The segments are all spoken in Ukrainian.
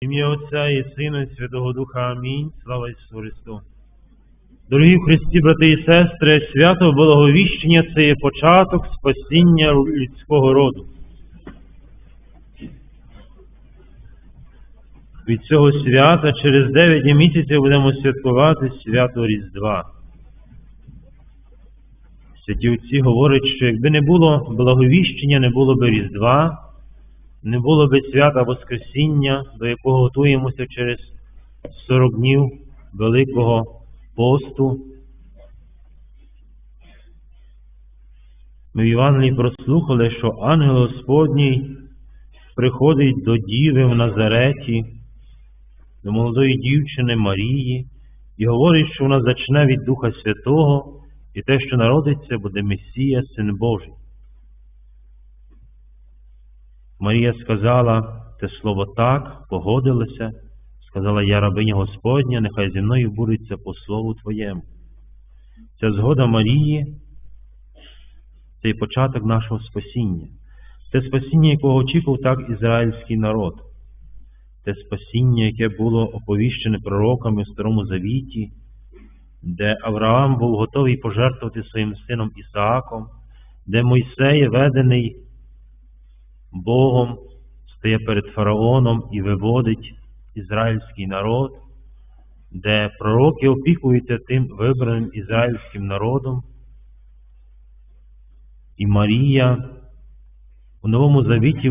Ім'я Отця і Сина, і Святого Духа. Амінь. Слава Ісусу Христу. Дорогі Христі, брати і сестри, свято Благовіщення це є початок спасіння людського роду. Від цього свята через 9 місяців будемо святкувати свято Різдва. Святі отці говорять, що якби не було благовіщення, не було би Різдва, не було би свята Воскресіння, до якого готуємося через 40 днів Великого посту. Ми в Євангелії прослухали, що ангел Господній приходить до Діви в Назареті, до молодої дівчини Марії, і говорить, що вона зачне від Духа Святого, і те, що народиться, буде Месія, Син Божий. Марія сказала те слово так, погодилася, сказала я рабиня Господня, нехай зі мною будеться по слову Твоєму. Ця згода Марії це і початок нашого спасіння. Те спасіння, якого очікував так ізраїльський народ, те спасіння, яке було оповіщене пророками в Старому Завіті, де Авраам був готовий пожертвувати своїм сином Ісааком, де Мойсей, ведений Богом, стає перед фараоном і виводить ізраїльський народ, де пророки опікуються тим вибраним ізраїльським народом. І Марія у Новому Завіті,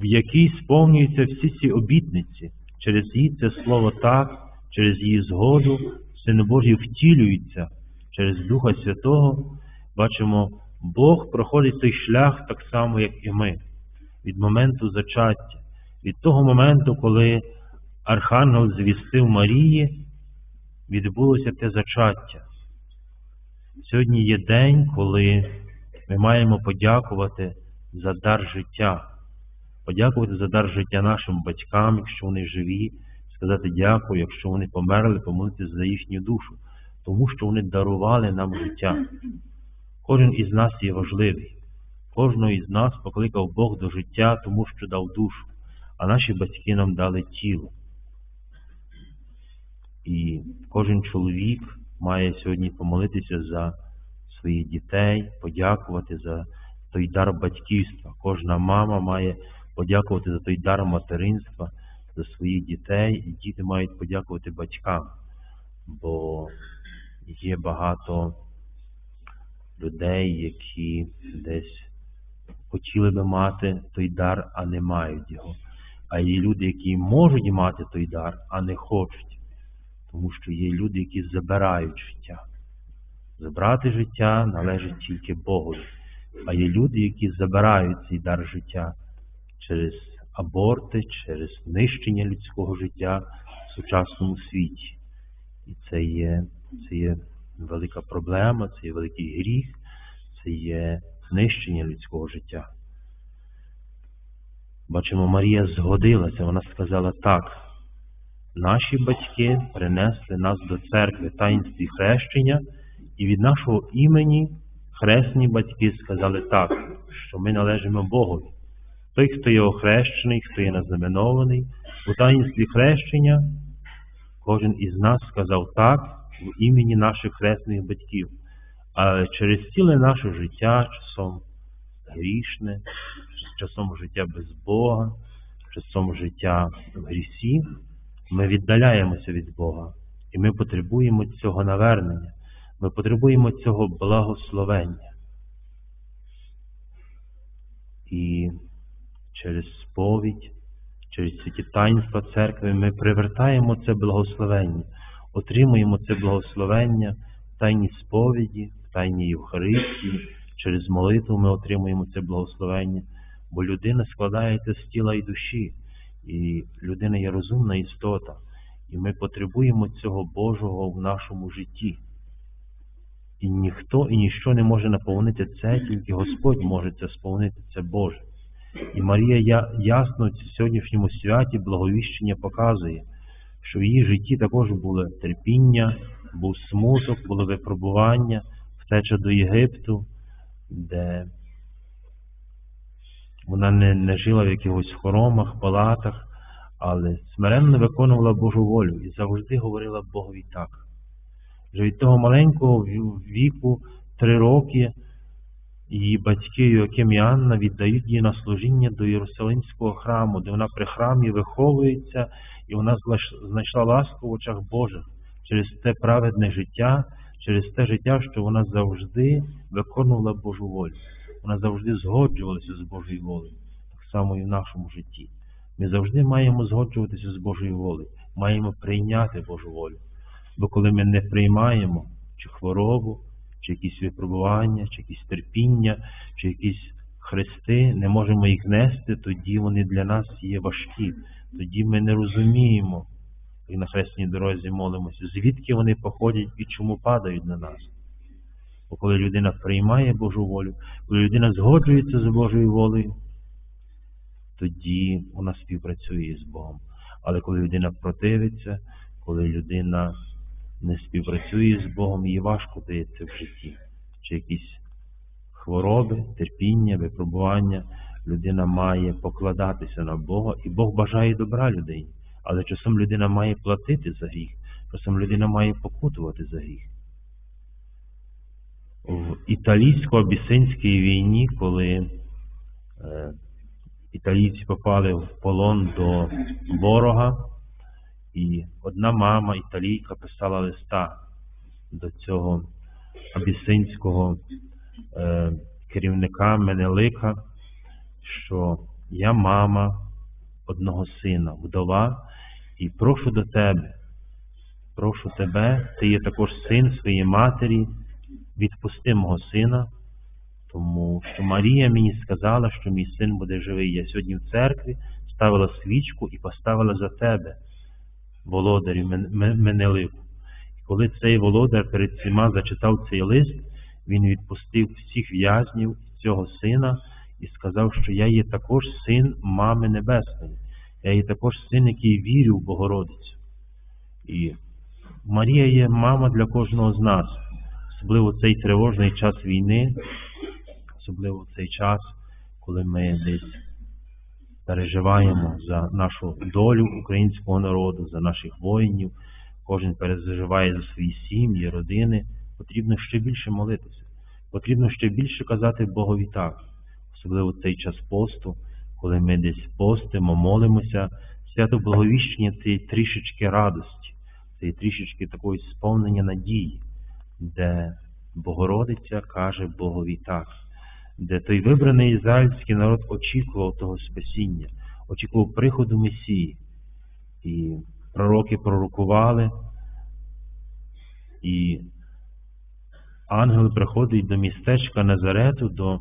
в якій сповнюються всі ці обітниці, через її це слово так, через її згоду, Син Божий втілюється через Духа Святого, бачимо, Бог проходить цей шлях так само, як і ми, від моменту зачаття, від того моменту, коли Архангел звістив Марії, відбулося те зачаття. Сьогодні є день, коли ми маємо подякувати за дар життя, подякувати за дар життя нашим батькам, якщо вони живі, сказати дякую, якщо вони померли, помолитися за їхню душу, тому що вони дарували нам життя. Кожен із нас є важливий. Кожного із нас покликав Бог до життя, тому що дав душу, а наші батьки нам дали тіло. І кожен чоловік має сьогодні помолитися за своїх дітей, подякувати за той дар батьківства. Кожна мама має подякувати за той дар материнства, за своїх дітей, і діти мають подякувати батькам, бо є багато людей, які десь хотіли би мати той дар, а не мають його. А є люди, які можуть мати той дар, а не хочуть. Тому що є люди, які забирають життя. Забрати життя належить тільки Богу. А є люди, які забирають цей дар життя через аборти, через знищення людського життя в сучасному світі. І це є, це є велика проблема, це є великий гріх, це є знищення людського життя. Бачимо, Марія згодилася, вона сказала так. Наші батьки принесли нас до церкви таїнстві хрещення, і від нашого імені хресні батьки сказали так, що ми належимо Богові. Той, хто є охрещений, хто є назнаменований, у таїнстві хрещення, кожен із нас сказав так в імені наших хресних батьків. А через ціле наше життя, часом грішне, часом життя без Бога, часом життя в грісі, ми віддаляємося від Бога. І ми потребуємо цього навернення, ми потребуємо цього благословення. І через сповідь, через ці таїнства церкви ми привертаємо це благословення, отримуємо це благословення в тайній сповіді, тайній Євхаристії, через молитву ми отримуємо це благословення, бо людина складається з тіла і душі, і людина є розумна істота, і ми потребуємо цього Божого в нашому житті. І ніхто і ніщо не може наповнити це, тільки Господь може це сповнити, це Боже. І Марія ясно в сьогоднішньому святі благовіщення показує, що в її житті також було терпіння, був смуток, було випробування, втеча до Єгипту, де вона не, не жила в якихось хоромах, палатах, але смиренно виконувала Божу волю і завжди говорила Богові так. Вже від того маленького віку, три роки, її батьки Йоаким і Анна віддають її на служіння до Єрусалимського храму, де вона при храмі виховується, і вона знайшла ласку в очах Божих через те праведне життя, через те життя, що вона завжди виконувала Божу волю. Вона завжди згоджувалася з Божою волею, так само і в нашому житті. Ми завжди маємо згоджуватися з Божою волею, маємо прийняти Божу волю. Бо коли ми не приймаємо чи хворобу, чи якісь випробування, чи якісь терпіння, чи якісь хрести, не можемо їх нести, тоді вони для нас є важкі. Тоді ми не розуміємо, як на хресній дорозі молимося, звідки вони походять і чому падають на нас. Бо коли людина приймає Божу волю, коли людина згоджується з Божою волею, тоді вона співпрацює з Богом. Але коли людина противиться, коли людина не співпрацює з Богом, їй важко дається в житті. Чи якісь хвороби, терпіння, випробування, людина має покладатися на Бога, і Бог бажає добра людині. Але часом людина має платити за гріх, часом людина має покутувати за гріх. В італійсько-абісинській війні, коли е, італійці попали в полон до ворога, і одна мама італійка писала листа до цього абісинського е, керівника Менелика, що я мама одного сина, вдова, і прошу до тебе, прошу тебе, ти є також син своєї матері, відпусти мого сина, тому що Марія мені сказала, що мій син буде живий. Я сьогодні в церкві ставила свічку і поставила за тебе володарю Менелику. І коли цей володар перед всіма зачитав цей лист, він відпустив всіх в'язнів цього сина і сказав, що я є також син мами Небесної, я є також син, який вірю в Богородицю. І Марія є мама для кожного з нас, особливо цей тривожний час війни, особливо цей час, коли ми десь переживаємо за нашу долю українського народу, за наших воїнів, кожен переживає за свої сім'ї, родини. Потрібно ще більше молитися. Потрібно ще більше казати Богові так, особливо цей час посту, коли ми десь постимо, молимося, свято Благовіщення це трішечки радості, це трішечки такої сповнення надії, де Богородиця каже Богові так де той вибраний ізраїльський народ очікував того спасіння, очікував приходу Месії. І пророки пророкували, і ангел приходить до містечка Назарету, до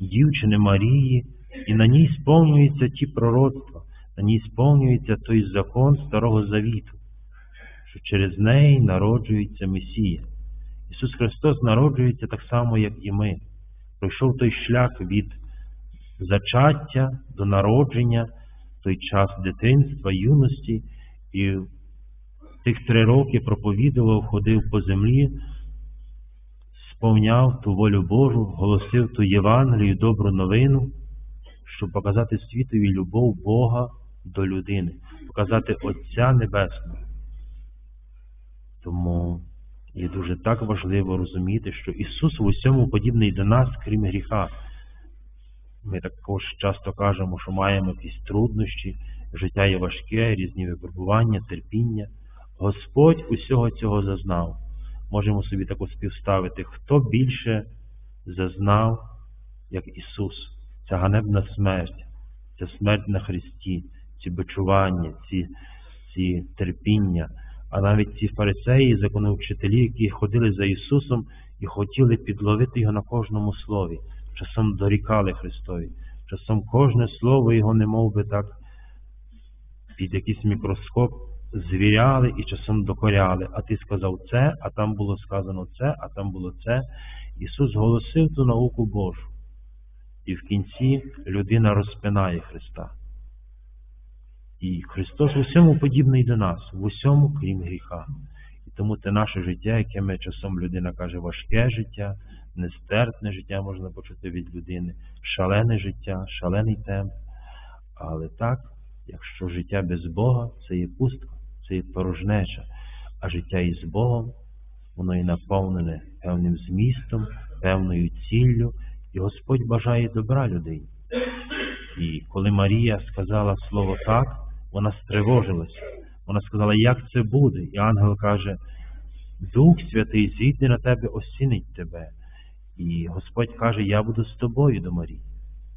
дівчини Марії, і на ній сповнюються ті пророцтва, на ній сповнюється той закон Старого Завіту, що через неї народжується Месія. Ісус Христос народжується так само, як і ми пройшов той шлях від зачаття до народження, той час дитинства, юності, і тих три роки проповідував, ходив по землі, сповняв ту волю Божу, голосив ту Євангелію, добру новину, щоб показати світові любов Бога до людини, показати Отця Небесного. Тому і дуже так важливо розуміти, що Ісус в усьому подібний до нас, крім гріха. Ми також часто кажемо, що маємо якісь труднощі, життя є важке, різні випробування, терпіння. Господь усього цього зазнав. Можемо собі тако співставити, хто більше зазнав, як Ісус, ця ганебна смерть, ця смерть на Христі, ці бичування, ці, ці терпіння а навіть ці фарисеї, законовчителі, які ходили за Ісусом і хотіли підловити Його на кожному слові, часом дорікали Христові, часом кожне слово Його не мов би так під якийсь мікроскоп звіряли і часом докоряли. А ти сказав це, а там було сказано це, а там було це. Ісус голосив ту науку Божу. І в кінці людина розпинає Христа. І Христос в усьому подібний до нас, в усьому, крім гріха. І тому це наше життя, яке ми часом людина каже, важке життя, нестерпне життя можна почути від людини, шалене життя, шалений темп. Але так, Якщо життя без Бога це є пустка, це є порожнеча, а життя із Богом, воно є наповнене певним змістом, певною ціллю, і Господь бажає добра людині. І коли Марія сказала слово так, вона стривожилася. Вона сказала, як це буде? І ангел каже, Дух Святий зійде на тебе, осінить тебе. І Господь каже, я буду з тобою до Марії.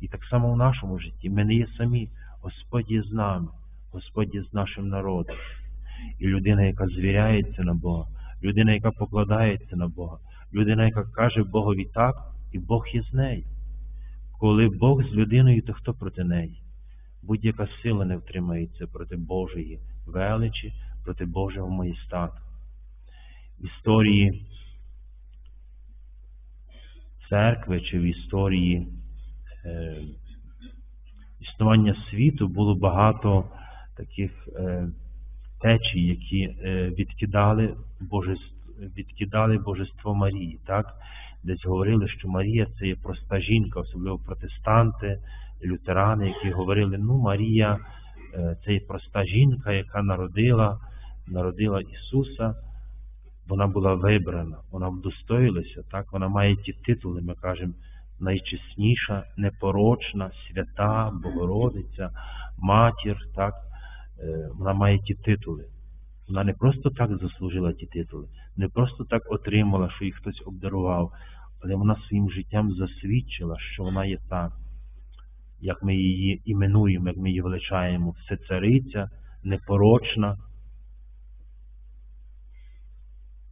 І так само в нашому житті. Ми не є самі. Господь є з нами, Господь є з нашим народом. І людина, яка звіряється на Бога, людина, яка покладається на Бога, людина, яка каже Богові так, і Бог є з нею. Коли Бог з людиною, то хто проти неї? Будь-яка сила не втримається проти Божої величі, проти Божого маєстату. В історії церкви чи в історії е, існування світу було багато таких е, течій, які е, відкидали божество, відкидали божество Марії. Так? Десь говорили, що Марія це є проста жінка, особливо протестанти, лютерани, які говорили, ну Марія е, це є проста жінка, яка народила, народила Ісуса. Вона була вибрана, вона вдостоїлася, так, вона має ті титули, ми кажемо, найчесніша, непорочна, свята, Богородиця, матір, так, е, вона має ті титули. Вона не просто так заслужила ті титули, не просто так отримала, що їх хтось обдарував, але вона своїм життям засвідчила, що вона є так, як ми її іменуємо, як ми її величаємо, всецариця, непорочна,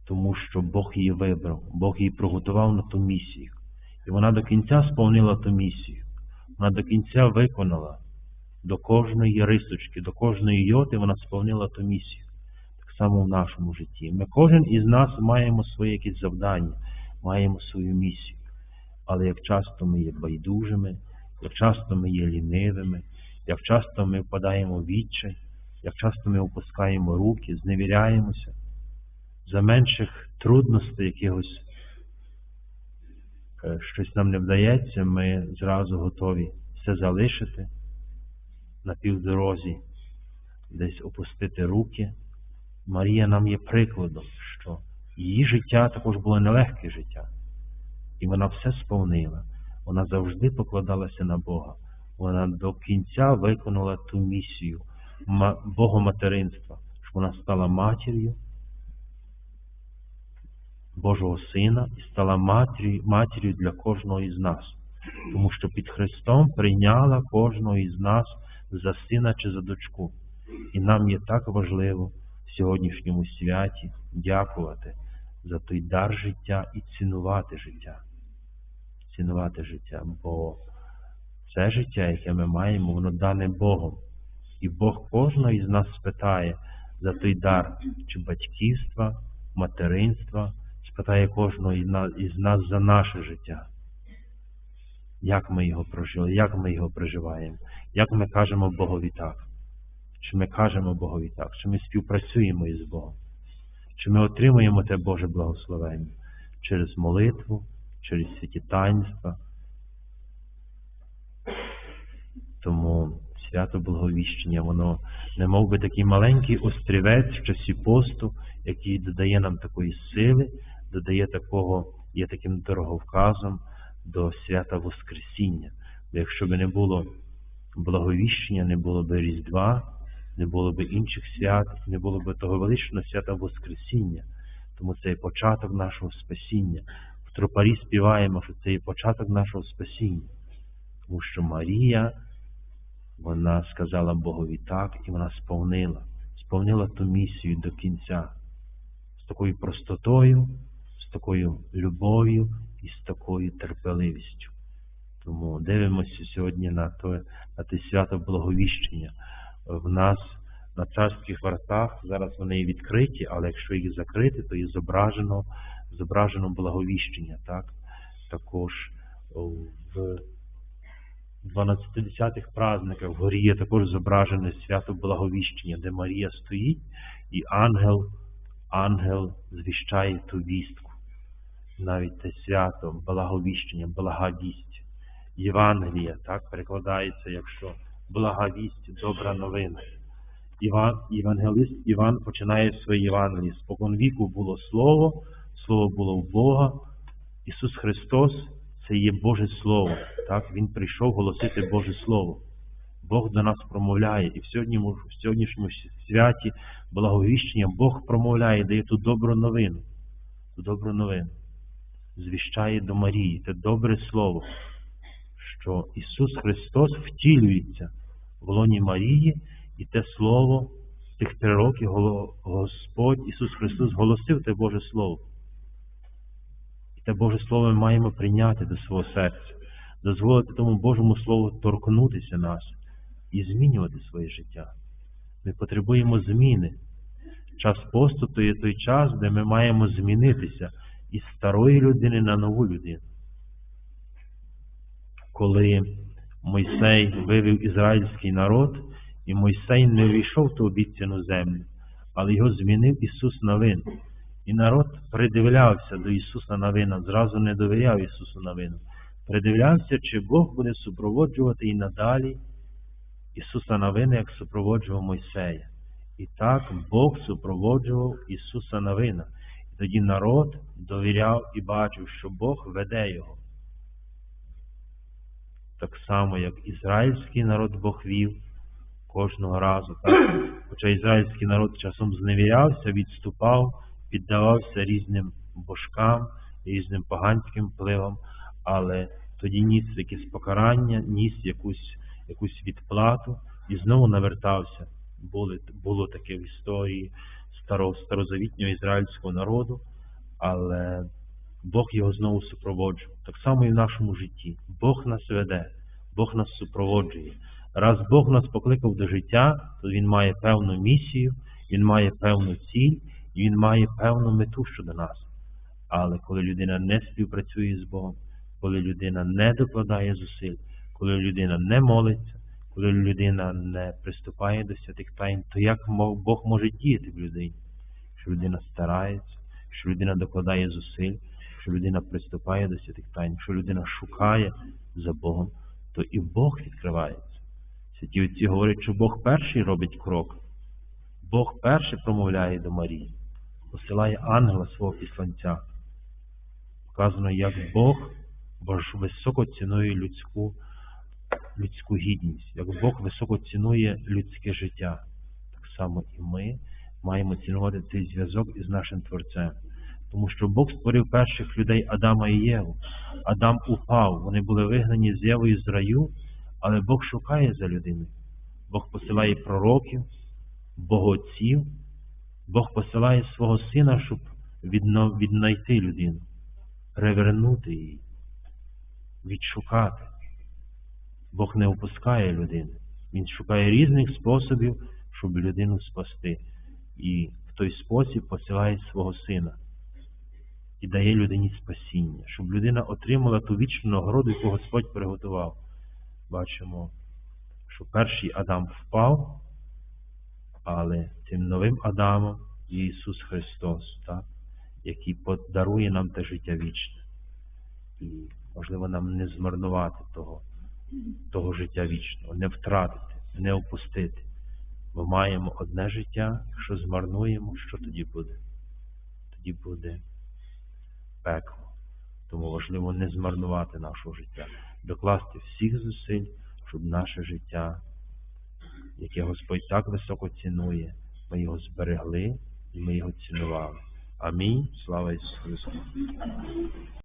тому що Бог її вибрав, Бог її приготував на ту місію. І вона до кінця сповнила ту місію. Вона до кінця виконала до кожної рисочки, до кожної йоти вона сповнила ту місію. Так само в нашому житті. Ми кожен із нас маємо своє якесь завдання, маємо свою місію. Але як часто ми є байдужими, як часто ми є лінивими, як часто ми впадаємо в відчай, як часто ми опускаємо руки, зневіряємося, за менших трудностей якихось е, щось нам не вдається, ми зразу готові все залишити на півдорозі, десь опустити руки. Марія нам є прикладом, її життя також було нелегке життя. І вона все сповнила. Вона завжди покладалася на Бога. Вона до кінця виконала ту місію Богоматеринства, що вона стала матір'ю Божого Сина і стала матір'ю, для кожного із нас. Тому що під Христом прийняла кожного із нас за сина чи за дочку. І нам є так важливо в сьогоднішньому святі дякувати за той дар життя і цінувати життя. Цінувати життя, бо це життя, яке ми маємо, воно дане Богом. І Бог кожного із нас спитає за той дар чи батьківства, материнства, спитає кожного із нас за наше життя. Як ми його прожили, як ми його проживаємо, як ми кажемо Богові так? Чи ми кажемо Богові так, чи ми співпрацюємо із Богом, чи ми отримуємо те Боже благословення через молитву, через святі таїнства. Тому свято Благовіщення, воно не мов би такий маленький острівець в часі посту, який додає нам такої сили, додає такого, є таким дороговказом до свята Воскресіння. Бо якщо б не було благовіщення, не було б Різдва, не було б інших свят, не було б того величного свята Воскресіння. Тому це є початок нашого спасіння. В тропарі співаємо, що це є початок нашого спасіння. Тому що Марія, вона сказала Богові так, і вона сповнила, сповнила ту місію до кінця з такою простотою, з такою любов'ю і з такою терпеливістю. Тому дивимося сьогодні на те, на те свято Благовіщення. В нас на царських вартах зараз вони відкриті, але якщо їх закрити, то і зображено зображено благовіщення. Так? Також в 12-10-х праздниках в є також зображене свято Благовіщення, де Марія стоїть, і ангел, ангел звіщає ту вістку. Навіть те свято, благовіщення, благовість. Євангелія, так, перекладається, якщо благовість, добра новина. Іван, Євангелист Іван починає своє Євангеліє. Спокон віку було Слово, Слово було в Бога. Ісус Христос це є Боже Слово. Так? Він прийшов голосити Боже Слово. Бог до нас промовляє. І в сьогоднішньому, в сьогоднішньому святі благовіщення Бог промовляє, дає ту добру новину. Ту добру новину. Звіщає до Марії. Це добре слово, що Ісус Христос втілюється в лоні Марії, і те слово, тих три роки Господь Ісус Христос голосив те Боже Слово. І те Боже Слово ми маємо прийняти до свого серця, дозволити тому Божому Слову торкнутися нас і змінювати своє життя. Ми потребуємо зміни. Час посту то є той час, де ми маємо змінитися із старої людини на нову людину. Коли Мойсей вивів ізраїльський народ, і Мойсей не війшов ту обіцяну землю, але його змінив Ісус Навин. І народ придивлявся до Ісуса Навина, зразу не довіряв Ісусу Навину. Придивлявся, чи Бог буде супроводжувати і надалі Ісуса Навина, як супроводжував Мойсея. І так Бог супроводжував Ісуса Навина. І тоді народ довіряв і бачив, що Бог веде його. Так само, як ізраїльський народ Бог вів кожного разу. Так? Хоча ізраїльський народ часом зневірявся, відступав, піддавався різним божкам, різним поганським впливам, але тоді ніс якесь покарання, ніс якусь, якусь відплату і знову навертався. Були, було таке в історії старого, старозавітнього ізраїльського народу, але Бог його знову супроводжував. Так само і в нашому житті. Бог нас веде, Бог нас супроводжує. Раз Бог нас покликав до життя, то Він має певну місію, Він має певну ціль, Він має певну мету щодо нас. Але коли людина не співпрацює з Богом, коли людина не докладає зусиль, коли людина не молиться, коли людина не приступає до святих тайн, то як Бог може діяти в людині? Що людина старається, що людина докладає зусиль, що людина приступає до святих тайн, що людина шукає за Богом, то і Бог відкривається. Святі отці говорять, що Бог перший робить крок. Бог перший промовляє до Марії, посилає ангела свого післанця. Вказано, як Бог високо цінує людську, людську гідність, як Бог високо цінує людське життя. Так само і ми маємо цінувати цей зв'язок із нашим Творцем. Тому що Бог створив перших людей Адама і Єву. Адам упав, вони були вигнані з Євою з раю, але Бог шукає за людиною. Бог посилає пророків, богоців, Бог посилає свого сина, щоб віднайти людину, перевернути її, відшукати. Бог не опускає людину. Він шукає різних способів, щоб людину спасти. І в той спосіб посилає свого сина і дає людині спасіння, щоб людина отримала ту вічну нагороду, яку Господь приготував. Бачимо, що перший Адам впав, але цим новим Адамом є Ісус Христос, так? який подарує нам те життя вічне. І, можливо, нам не змарнувати того, того життя вічного, не втратити, не опустити. Ми маємо одне життя, якщо змарнуємо, що тоді буде? Тоді буде пекло. Тому важливо не змарнувати нашого життя, докласти всіх зусиль, щоб наше життя, яке Господь так високо цінує, ми його зберегли і ми його цінували. Амінь. Слава Ісусу!